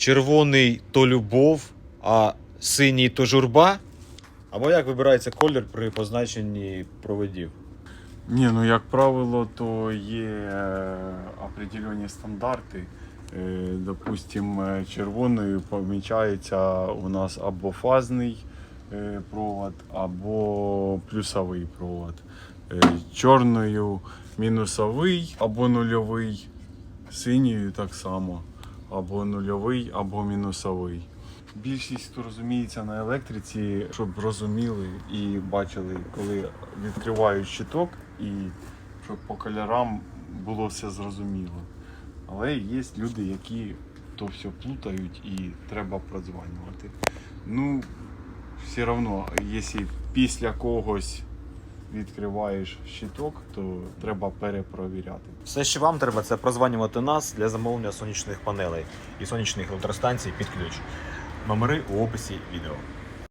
червоний то любов, а синій то журба? Або як вибирається колір при позначенні проводів? Ні, ну як правило, то є е, определені стандарти. Е, Допустим, е, червоною помічається у нас або фазний провод, або плюсовий провод. Чорною мінусовий або нульовий, синьою так само, або нульовий, або мінусовий. Більшість, хто розуміється на електриці, щоб розуміли і бачили, коли відкривають щиток, і щоб по кольорам було все зрозуміло. Але є люди, які то все плутають і треба продзванювати. Ну, все одно, якщо після когось відкриваєш щиток, то треба перепровіряти. Все, що вам треба, це прозванювати нас для замовлення сонячних панелей і сонячних електростанцій під ключ. Номери у описі відео.